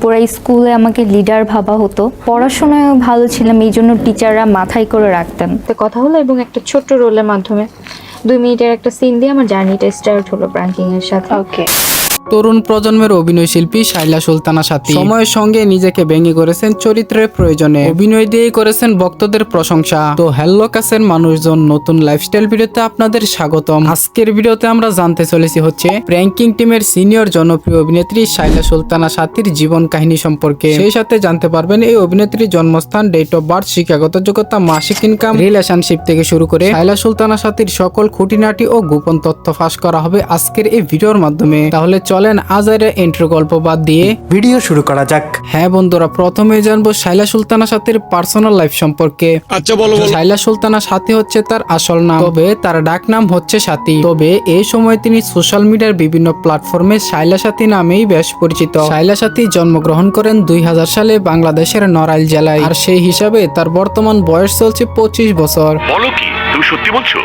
পুরো স্কুলে আমাকে লিডার ভাবা হতো। পড়াশোনায় ভালো ছিলাম এই জন্য টিচাররা মাথায় করে রাখতেন। তো কথা হলো এবং একটা ছোট্ট রোলের মাধ্যমে দুই মিনিটের একটা সিন দিয়ে আমার জার্নিটা স্টার্ট হলো ব্র্যাঙ্কিং এর সাথে। ওকে তরুণ প্রজন্মের অভিনয় শিল্পী শাইলা সুলতানা সাথী। সময়ের সঙ্গে নিজেকে ভেঙে করেছেন চরিত্রের প্রয়োজনে। অভিনয় দিয়েই করেছেন ভক্তদের প্রশংসা। তো হ্যালো কাছের মানুষজন, নতুন লাইফস্টাইল ভিডিওতে আপনাদের স্বাগতম। আজকের ভিডিওতে আমরা জানতে চলেছি হচ্ছে প্র্যাঙ্কিং টিমের সিনিয়র জনপ্রিয় অভিনেত্রী শাইলা সুলতানা সাথীর জীবন কাহিনী সম্পর্কে। সেই সাথে জানতে পারবেন এই অভিনেত্রীর জন্মস্থান ডেট অফ বার্থ শিক্ষাগত যোগ্যতা, মাসিক ইনকাম রিলেশনশিপ থেকে শুরু করে শাইলা সুলতানা সাথীর সকল খুঁটিনাটি ও গোপন তথ্য ফাঁস করা হবে আজকের এই ভিডিওর মাধ্যমে। তাহলে চলেন আজারের এন্ট্রি গল্প বাদ দিয়ে। ভিডিও শুরু করা যাক। হ্যাঁ বন্ধুরা প্রথমে জানব শাইলা সুলতানা সাথীর পার্সোনাল লাইফ সম্পর্কে। আচ্ছা বলো বলো। শাইলা সুলতানা সাথী হচ্ছে তার আসল নাম। তবে তার ডাক নাম হচ্ছে সাথী। তবে এই সময় তিনি সোশ্যাল মিডিয়ার বিভিন্ন প্ল্যাটফর্মে শাইলা সাথী নামেই বেশ পরিচিত। শাইলা সাথী জন্মগ্রহণ করেন দুই হাজার সালে বাংলাদেশের নড়াইল জেলায়। আর সেই হিসাবে তার বর্তমান বয়স চলছে পঁচিশ বছর। বলো কি? তুমি সত্যি বলছো?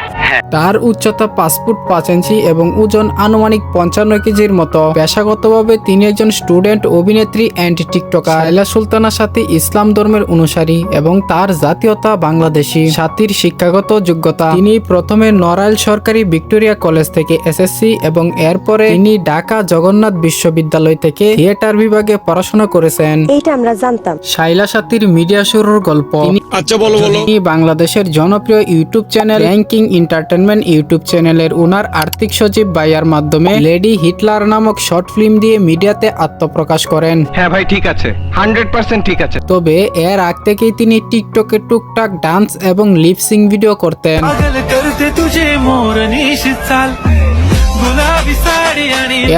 তার উচ্চতা পাঁচ ফুট পাঁচ ইঞ্চি এবং ওজন আনুমানিক পঞ্চান্ন কেজির মতো। পেশাগতভাবে তিনি একজন স্টুডেন্ট অভিনেত্রী অ্যান্ড টিকটকার। শাইলা সুলতানার সাথে ইসলাম ধর্মের অনুসারী এবং তার জাতীয়তা বাংলাদেশি। সাথীর শিক্ষাগত যোগ্যতা। তিনি প্রথমে নড়াইল সরকারি ভিক্টোরিয়া কলেজ থেকে এসএসসি এবং এরপরে তিনি ঢাকা জগন্নাথ বিশ্ববিদ্যালয় থেকে থিয়েটার বিভাগে পড়াশোনা করেছেন। এইটা আমরা জানতাম। শাইলা সাথীর মিডিয়া শুরুর গল্প। তিনি আচ্ছা বলো বলো। তিনি বাংলাদেশের জনপ্রিয় YouTube channel ranking entertainment YouTube চ্যানেলের উনার আর্থিক সচিব বাইয়ার মাধ্যমে লেডি হিটলার নামক শর্ট ফিল্ম দিয়ে মিডিয়াতে আত্মপ্রকাশ করেন। হ্যাঁ ভাই ঠিক আছে। হান্ড্রেড পার্সেন্ট ঠিক আছে। তবে এর আগ থেকেই তিনি টিকটকে টুকটাক ডান্স এবং লিপসিং ভিডিও করতেন।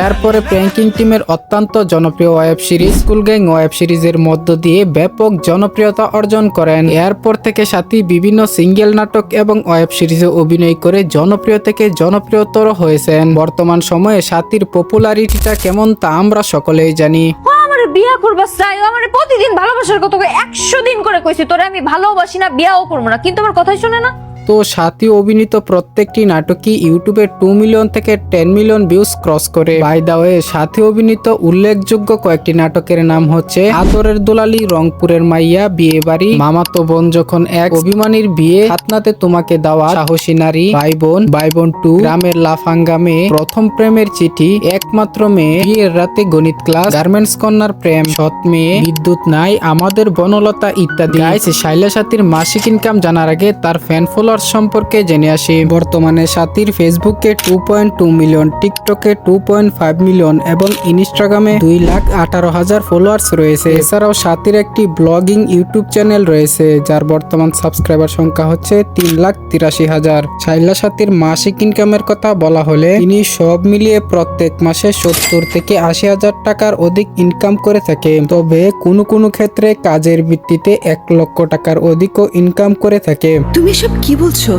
এরপরে প্র্যাঙ্কিং টিমের অত্যন্ত জনপ্রিয় web series school gang web সিরিজের মধ্য দিয়ে ব্যাপক জনপ্রিয়তা অর্জন করেন। এরপর থেকে সাথী বিভিন্ন সিঙ্গেল নাটক এবং ওয়েব সিরিজে অভিনয় করে জনপ্রিয় থেকে জনপ্রিয়তর হয়েছেন। বর্তমান সময়ে সাথীর পপুলারিটিটা কেমন তা আমরা সকলেই জানি। আমার বিয়া করবা চাই আমার প্রতিদিন ভালোবাসার কথা একশো দিন করে কইছি তোরে আমি ভালোবাসি না বিয়াও করব না। কিন্তু আমার কথাই শুনে না। তো সাথী অভিনীত প্রত্যেকটি নাটকই ইউটিউবে টু মিলিয়ন থেকে টেন মিলিয়ন ভিউজ ক্রস করে। বাই দা ওয়ে সাথী অভিনীত উল্লেখযোগ্য কয়েকটি নাটকের নাম হচ্ছে আদরের দোলালি, রংপুরের মাইয়া, বিয়ে বাড়ি, মামাতো বোন যখন এক, অভিমানীর বিয়ে হাতনাতে তোমাকে দেওয়া, সাহসী নারী ভাই বোন ভাই বোন টু গ্রামের লাফাঙ্গা মেয়ে, প্রথম প্রেমের চিঠি, একমাত্র মেয়ে, বিয়ের রাতে গণিত ক্লাস গার্মেন্টস কন্যার প্রেম, সৎ মেয়ে, বিদ্যুৎ নাই, আমাদের বনলতা ইত্যাদি। শাইলা সাথীর মাসিক ইনকাম জানার আগে তার ফ্যান ফলোয়ার সম্পর্কে জেনে আসি। বর্তমানে সাথীর ফেসবুকে টু পয়েন্ট টু মিলিয়ন টিকটকে টু পয়েন্ট ফাইভ মিলিয়ন এবং ইনস্টাগ্রামে দুই লাখ আঠারো হাজার ফলোয়ার্স রয়েছে। এছাড়াও সাথীর একটি ব্লগিং ইউটিউব চ্যানেল রয়েছে, যার বর্তমান সাবস্ক্রাইবার সংখ্যা হচ্ছে তিন লাখ তিরাশি হাজার। শাইলা সাথীর মাসিক ইনকামের কথা বলা হলে, তিনি সব মিলিয়ে প্রত্যেক মাসে সত্তর থেকে আশি হাজার টাকার অধিক ইনকাম করে থাকে। তবে কোনো কোনো ক্ষেত্রে কাজের ভিত্তিতে এক লক্ষ টাকার অধিকও ইনকাম করে থাকে। তুমি সব কি বলছো?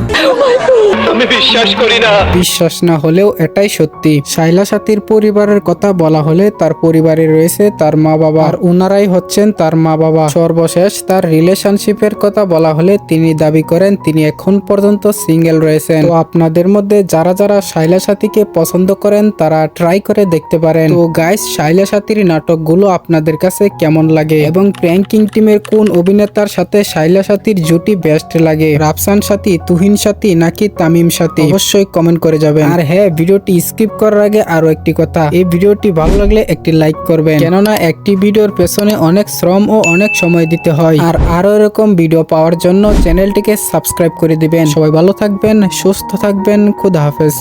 আমি বিশ্বাস করি না। বিশ্বাস না হলেও এটাই সত্যি। শাইলা সাথীর পরিবারের কথা বলা হলে তার পরিবারে রয়েছে তার মা বাবা আর উনারাই হচ্ছেন তার মা বাবা সর্বশেষ তার রিলেশনশিপের কথা বলা হলে তিনি দাবি করেন তিনি এখন পর্যন্ত সিঙ্গেল রয়েছেন। তো আপনাদের মধ্যে যারা যারা শাইলা সাথীকে পছন্দ করেন তারা ট্রাই করে দেখতে পারেন। তো গাইস শাইলা সাথীর নাটকগুলো আপনাদের কাছে কেমন লাগে? এবং প্র্যাঙ্কিং টিমের কোন অভিনেতার সাথে শাইলা সাথীর জুটি বেস্ট লাগে? রাফসান সাথী, তুহিন সাথী নাকি তামিম সাথী। অবশ্যই কমেন্ট করে যাবেন। আর হ্যাঁ ভিডিওটি স্কিপ করার আগে আরও একটি কথা। এই ভিডিওটি ভালো লাগলে একটি লাইক করবেন। কেননা একটি ভিডিওর পেছনে অনেক শ্রম ও অনেক সময় দিতে হয়। আর আরও এরকম ভিডিও পাওয়ার জন্য চ্যানেলটিকে সাবস্ক্রাইব করে দিবেন। সবাই ভালো থাকবেন সুস্থ থাকবেন খুদা হাফেজ।